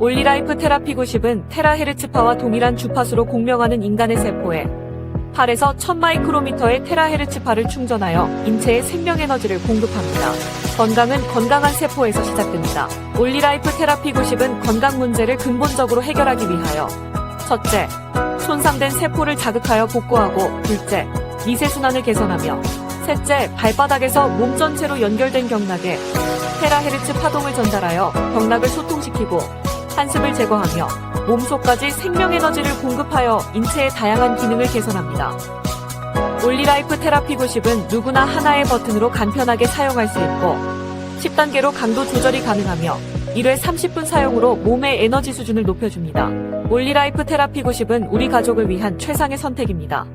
올리라이프 테라피 90은 테라헤르츠파와 동일한 주파수로 공명하는 인간의 세포에 8에서 1000마이크로미터의 테라헤르츠파를 충전하여 인체에 생명에너지를 공급합니다. 건강은 건강한 세포에서 시작됩니다. 올리라이프 테라피 90은 건강 문제를 근본적으로 해결하기 위하여 첫째, 손상된 세포를 자극하여 복구하고 둘째, 미세순환을 개선하며 셋째, 발바닥에서 몸 전체로 연결된 경락에 테라헤르츠 파동을 전달하여 경락을 소통시키고 한습을 제거하며 몸속까지 생명에너지를 공급하여 인체의 다양한 기능을 개선합니다. 올리라이프 테라피 90은 누구나 하나의 버튼으로 간편하게 사용할 수 있고 10단계로 강도 조절이 가능하며 1회 30분 사용으로 몸의 에너지 수준을 높여줍니다. 올리라이프 테라피 90은 우리 가족을 위한 최상의 선택입니다.